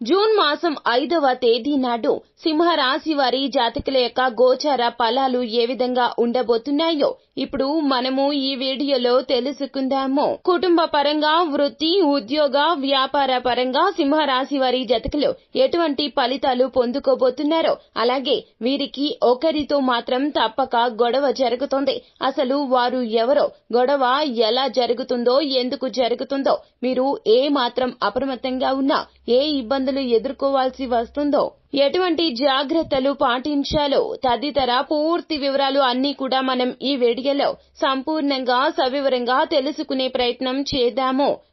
June మాసం ఐదవ తేదీ నాడు సింహరాశి వారి జాతకుల యొక్క గోచార ఫలాలు ఏ విధంగా ఉండబోతున్నాయో ఇప్పుడు మనము ఈ వీడియోలో తెలుసుకుందాము. కుటుంబ పరంగా వృత్తి ఉద్యోగ వ్యాపార పరంగా సింహరాశి వారి జాతకులు ఎటువంటి ఫలితాలు పొందుకోబోతున్నారో అలాగే వీరికి ఒకరితో మాత్రం తప్పక గొడవ జరుగుతుంది. అసలు వారు ఎవరో గొడవ ఎలా జరుగుతుందో ఎందుకు జరుగుతుందో మీరు ఏ మాత్రం అప్రమత్తంగా ఉన్నా ఏ ఇబ్బందులు ఎదుర్కోవాల్సి వస్తుందో ఎటువంటి జాగ్రత్తలు పాటించాలో తదితర పూర్తి వివరాలు అన్ని కూడా మనం ఈ వీడియోలో సంపూర్ణంగా సవివరంగా తెలుసుకునే ప్రయత్నం చేద్దాము.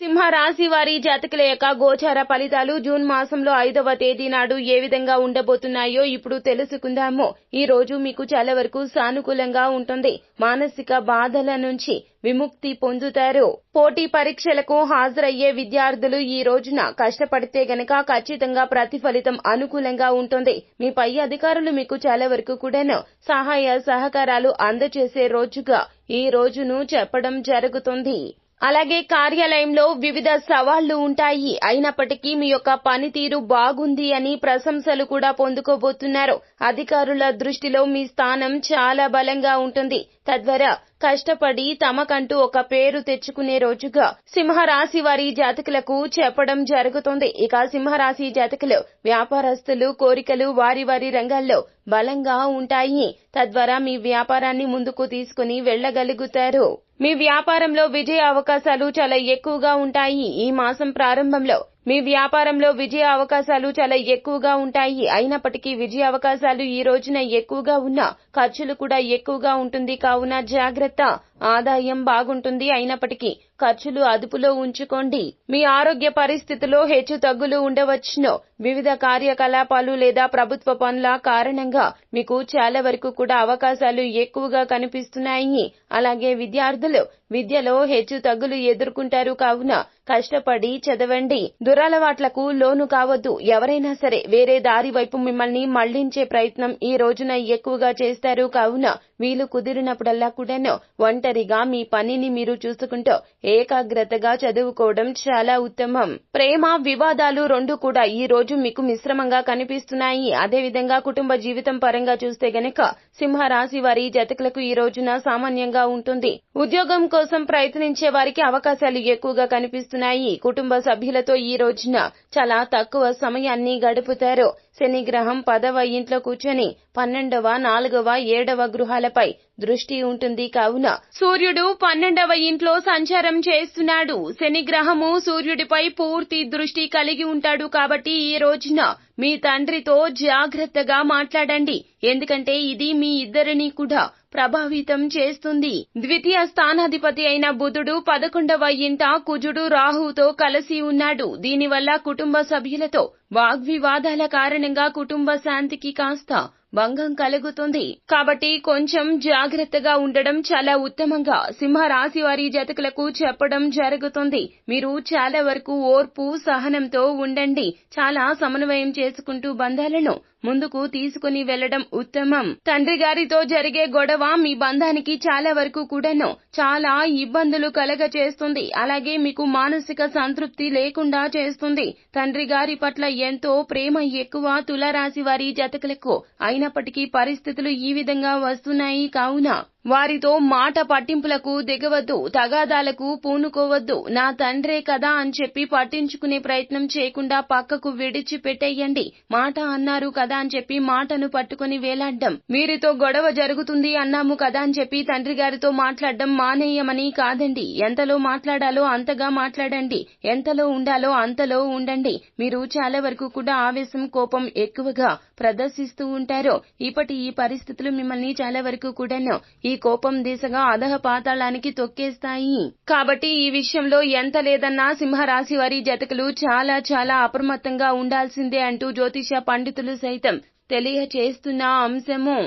సింహరాశి వారి జాతకుల యొక్క గోచార ఫలితాలు జూన్ మాసంలో ఐదవ తేదీ నాడు ఏ విధంగా ఉండబోతున్నాయో ఇప్పుడు తెలుసుకుందాము. ఈ రోజు మీకు చాలా వరకు సానుకూలంగా ఉంటుంది. మానసిక బాధల నుంచి విముక్తి పొందుతారు. పోటీ పరీక్షలకు హాజరయ్యే విద్యార్థులు ఈ రోజున కష్టపడితే గనక ఖచ్చితంగా ప్రతిఫలితం అనుకూలంగా ఉంటుంది. మీ పై అధికారులు మీకు చాలా వరకు కూడాను సహాయ సహకారాలు అందజేసే రోజుగా ఈ రోజును చెప్పడం జరుగుతుంది. అలాగే కార్యాలయంలో వివిధ సవాళ్ళు ఉంటాయి. అయినప్పటికీ మీ యొక్క పనితీరు బాగుంది అని ప్రశంసలు కూడా పొందుకోబోతున్నారు. అధికారుల దృష్టిలో మీ స్థానం చాలా బలంగా ఉంటుంది. తద్వారా కష్టపడి తమకంటూ ఒక పేరు తెచ్చుకునే రోజుగా సింహరాశి వారి జాతకులకు చెప్పడం జరుగుతుంది. ఇక సింహరాశి జాతకులు వ్యాపారస్తులు కోరికలు వారి వారి రంగాల్లో బలంగా ఉంటాయి. తద్వారా మీ వ్యాపారాన్ని ముందుకు తీసుకుని వెళ్ళగలుగుతారు మీ వ్యాపారంలో విజయ అవకాశాలు చాలా ఎక్కువగా ఉంటాయి. ఈ మాసం ప్రారంభంలో మీ వ్యాపారంలో విజయ అవకాశాలు చాలా ఎక్కువగా ఉంటాయి. అయినప్పటికీ విజయ అవకాశాలు ఈ రోజున ఎక్కువగా ఉన్నా ఖర్చులు కూడా ఎక్కువగా ఉంటుంది. కావున జాగ్రత్త. ఆదాయం బాగుంటుంది అయినప్పటికీ ఖర్చులు అదుపులో ఉంచుకోండి. మీ ఆరోగ్య పరిస్థితిలో హెచ్చు తగ్గులు ఉండవచ్చును. వివిధ కార్యకలాపాలు లేదా ప్రభుత్వ పనుల కారణంగా మీకు చాలా వరకు కూడా అవకాశాలు ఎక్కువగా కనిపిస్తున్నాయి. అలాగే విద్యార్థులు విద్యలో హెచ్చు తగ్గులు ఎదుర్కొంటారు కావున కష్టపడి చదవండి. దురలవాట్లకు లోను కావద్దు. ఎవరైనా సరే వేరే దారి వైపు మిమ్మల్ని మళ్ళించే ప్రయత్నం ఈ రోజున ఎక్కువగా చేస్తారు కావున వీలు కుదిరినప్పుడల్లా కూడాను ఒంటరిగా మీ పనిని మీరు చూసుకుంటూ ఏకాగ్రతగా చదువుకోవడం చాలా ఉత్తమం. ప్రేమ వివాదాలు రెండు కూడా ఈ రోజు మీకు మిశ్రమంగా కనిపిస్తున్నాయి. అదేవిధంగా కుటుంబ జీవితం పరంగా చూస్తే గనక సింహరాశి వారి జతకులకు ఈ రోజున సామాన్యంగా ఉంటుంది. ఉద్యోగం కోసం ప్రయత్నించే వారికి అవకాశాలు ఎక్కువగా కనిపిస్తున్నాయి. కుటుంబ సభ్యులతో ఈ రోజున చాలా తక్కువ సమయాన్ని గడుపుతారు. శనిగ్రహం పదవ ఇంట్లో కూర్చొని పన్నెండవ నాలుగవ ఏడవ గృహాలపై దృష్టి ఉంటుంది కావున సూర్యుడు పన్నెండవ ఇంట్లో సంచారం చేస్తున్నాడు. శని గ్రహము సూర్యుడిపై పూర్తి దృష్టి కలిగి ఉంటాడు కాబట్టి ఈ రోజున మీ తండ్రితో జాగ్రత్తగా మాట్లాడండి. ఎందుకంటే ఇది మీ ఇద్దరిని కూడా ప్రభావితం చేస్తుంది. ద్వితీయ స్థానాధిపతి అయిన బుధుడు పదకొండవ ఇంట కుజుడు రాహుతో కలిసి ఉన్నాడు. దీనివల్ల కుటుంబ సభ్యులతో వాగ్వివాదాల కారణంగా కుటుంబ శాంతికి కాస్త భంగం కలుగుతుంది. కాబట్టి కొంచెం జాగ్రత్తగా ఉండడం చాలా ఉత్తమంగా సింహరాశి వారి జతకులకు చెప్పడం జరుగుతుంది. మీరు చాలా వరకు ఓర్పు సహనంతో ఉండండి. చాలా సమన్వయం చేసుకుంటూ బంధాలను ముందుకు తీసుకుని వెళ్ళడం ఉత్తమం. తండ్రి గారితో జరిగే గొడవ మీ బంధానికి చాలా వరకు కూడాను చాలా ఇబ్బందులు కలగ చేస్తుంది అలాగే మీకు మానసిక సంతృప్తి లేకుండా చేస్తుంది. తండ్రి గారి పట్ల ఎంతో ప్రేమ ఎక్కువ తులరాశి వారి జతకులకు. అయినప్పటికీ పరిస్థితులు ఈ విధంగా వస్తున్నాయి కావున వారితో మాట పట్టింపులకు దిగవద్దు తగాదాలకు పూనుకోవద్దు. నా తండ్రే కదా అని చెప్పి పట్టించుకునే ప్రయత్నం చేయకుండా పక్కకు విడిచిపెట్టేయండి. మాట అన్నారు కదా అని చెప్పి మాటను పట్టుకుని వేలాడ్డం. వీరితో గొడవ జరుగుతుంది అన్నాము కదా అని చెప్పి తండ్రి గారితో మాట్లాడడం మానేయమని కాదండి. ఎంతలో మాట్లాడాలో అంతగా మాట్లాడండి. ఎంతలో ఉండాలో అంతలో ఉండండి. మీరు చాలా వరకు కూడా ఆవేశం కోపం ఎక్కువగా ప్రదర్శిస్తూ ఉంటారు ఇప్పటి ఈ పరిస్థితులు మిమ్మల్ని చాలా వరకు కూడాను ఈ కోపం దిశగా అధహ పాతాళానికి తొక్కేస్తాయి. కాబట్టి ఈ విషయంలో ఎంత లేదన్నా సింహరాశి వారి జతకులు చాలా చాలా అప్రమత్తంగా ఉండాల్సిందే అంటూ జ్యోతిష పండితులు సైతం తెలియచేస్తున్న అంశము.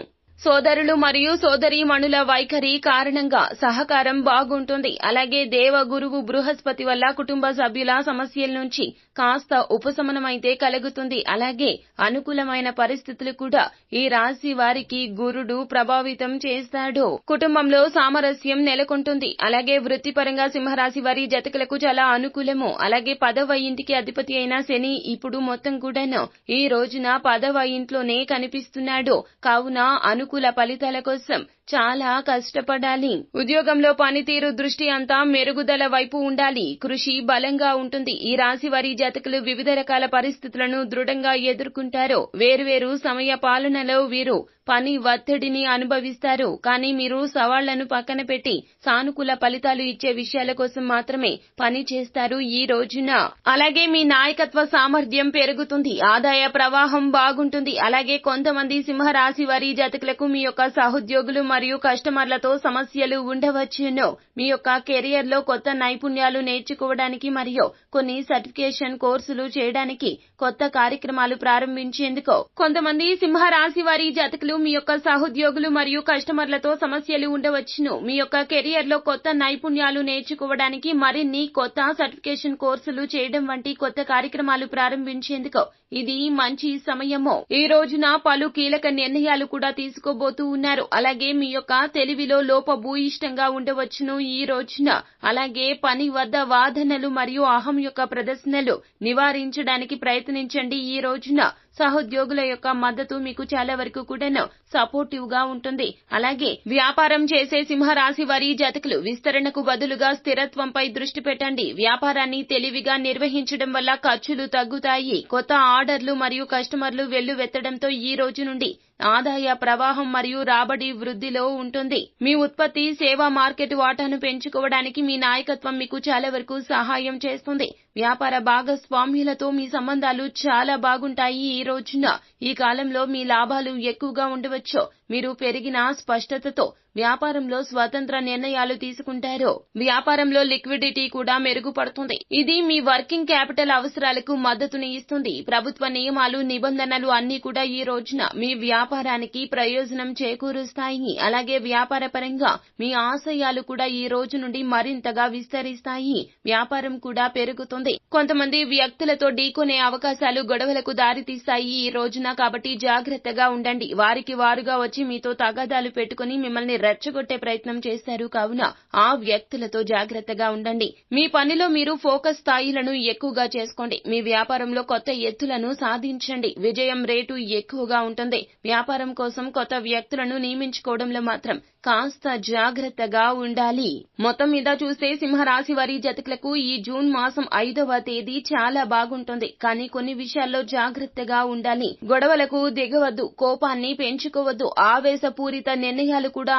సోదరులు మరియు సోదరీమణుల వైఖరి కారణంగా సహకారం బాగుంటుంది. అలాగే దేవ గురువు బృహస్పతి వల్ల కుటుంబ సభ్యుల సమస్యల నుంచి కాస్త ఉపశమనమైతే కలుగుతుంది. అలాగే అనుకూలమైన పరిస్థితులు కూడా ఈ రాశి వారికి గురుడు ప్రభావితం చేస్తాడు. కుటుంబంలో సామరస్యం నెలకొంటుంది. అలాగే వృత్తిపరంగా సింహరాశి వారి జతకులకు చాలా అనుకూలము. అలాగే పదవ ఇంటికి అధిపతి అయిన శని ఇప్పుడు మొత్తం కూడాను ఈ రోజున పదవ ఇంట్లోనే కనిపిస్తున్నాడు. కావున అను అనుకూల ఫలితాల కోసం చాలా కష్టపడాలి. ఉద్యోగంలో పనితీరు దృష్టి అంతా మెరుగుదల వైపు ఉండాలి. కృషి బలంగా ఉంటుంది. ఈ రాశి వారి జాతకులు వివిధ రకాల పరిస్థితులను దృఢంగా ఎదుర్కొంటారు. వేరువేరు సమయ పాలనలో వీరు పని ఒత్తిడిని అనుభవిస్తారు. కానీ మీరు సవాళ్ళను పక్కన పెట్టి సానుకూల ఫలితాలు ఇచ్చే విషయాల కోసం మాత్రమే పని చేస్తారు ఈ రోజున. అలాగే మీ నాయకత్వ సామర్థ్యం పెరుగుతుంది. ఆదాయ ప్రవాహం బాగుంటుంది. అలాగే కొంతమంది సింహరాశి వారి జాతకులకు మీ యొక్క సహోద్యోగులు మరియు కస్టమర్లతో సమస్యలు ఉండవచ్చును మీ యొక్క కెరియర్లో కొత్త నైపుణ్యాలు నేర్చుకోవడానికి మరియు కొన్ని సర్టిఫికేషన్ కోర్సులు చేయడానికి కొత్త కార్యక్రమాలు ప్రారంభించేందుకు కొంతమంది సింహరాశి వారి జాతకులు మీ యొక్క సహోద్యోగులు మరియు కస్టమర్లతో సమస్యలు ఉండవచ్చును. మీ యొక్క కెరియర్లో కొత్త నైపుణ్యాలు నేర్చుకోవడానికి మరిన్ని కొత్త సర్టిఫికేషన్ కోర్సులు చేయడం వంటి కొత్త కార్యక్రమాలు ప్రారంభించేందుకు ఇది మంచి సమయము. ఈ రోజున పలు కీలక నిర్ణయాలు కూడా తీసుకోబోతూ ఉన్నారు. అలాగే మీ యొక్క తెలివిలో లోపభూయిష్టంగా ఉండవచ్చును ఈ రోజున. అలాగే పని వద్ద వాదనలు మరియు అహం యొక్క ప్రదర్శనలు నివారించడానికి ప్రయత్నం ప్రయత్నించండి ఈ రోజున. సహోద్యోగుల యొక్క మద్దతు మీకు చాలా వరకు కూడాను సపోర్టివ్గా ఉంటుంది. అలాగే వ్యాపారం చేసే సింహరాశి వారి జాతకులు విస్తరణకు బదులుగా స్థిరత్వంపై దృష్టి పెట్టండి. వ్యాపారాన్ని తెలివిగా నిర్వహించడం వల్ల ఖర్చులు తగ్గుతాయి. కొత్త ఆర్డర్లు మరియు కస్టమర్లు వెల్లువెత్తడంతో ఈ రోజు నుండి ఆదాయ ప్రవాహం మరియు రాబడి వృద్ధిలో ఉంటుంది. మీ ఉత్పత్తి సేవా మార్కెట్ వాటాను పెంచుకోవడానికి మీ నాయకత్వం మీకు చాలా వరకు సహాయం చేస్తుంది. వ్యాపార భాగస్వామ్యులతో మీ సంబంధాలు చాలా బాగుంటాయి. ఈ రోజున ఈ కాలంలో మీ లాభాలు ఎక్కువగా ఉండవచ్చు మీరు పెరిగిన స్పష్టతతో వ్యాపారంలో స్వతంత్ర నిర్ణయాలు తీసుకుంటారో వ్యాపారంలో లిక్విడిటీ కూడా మెరుగుపడుతుంది. ఇది మీ వర్కింగ్ క్యాపిటల్ అవసరాలకు మద్దతుని ఇస్తుంది. ప్రభుత్వ నియమాలు నిబంధనలు అన్ని కూడా ఈ రోజున మీ వ్యాపారానికి ప్రయోజనం చేకూరుస్తాయి. అలాగే వ్యాపార పరంగా మీ ఆశయాలు కూడా ఈ రోజు నుండి మరింతగా విస్తరిస్తాయి. వ్యాపారం కూడా పెరుగుతుంది. కొంతమంది వ్యక్తులతో ఢీకొనే అవకాశాలు గొడవలకు దారితీస్తాయి ఈ రోజున. కాబట్టి జాగ్రత్తగా ఉండండి. వారికి వారుగా వచ్చి మీతో తగాదాలు పెట్టుకుని మిమ్మల్ని రెచ్చగొట్టే ప్రయత్నం చేశారు. కావున ఆ వ్యక్తులతో జాగ్రత్తగా ఉండండి. మీ పనిలో మీరు ఫోకస్ స్థాయిలను ఎక్కువగా చేసుకోండి. మీ వ్యాపారంలో కొత్త ఎత్తులను సాధించండి. విజయం రేటు ఎక్కువగా ఉంటుంది. వ్యాపారం కోసం కొత్త వ్యక్తులను నియమించుకోవడంలో మాత్రం కాస్త జాగ్రత్తగా ఉండాలి. మొత్తం మీద చూస్తే సింహరాశి వారి జతకులకు ఈ జూన్ మాసం ఐదవ తేదీ చాలా బాగుంటుంది. కానీ కొన్ని విషయాల్లో జాగ్రత్తగా ఉండాలి. గొడవలకు దిగవద్దు. కోపాన్ని పెంచుకోవద్దు. ఆవేశపూరిత నిర్ణయాలు కూడా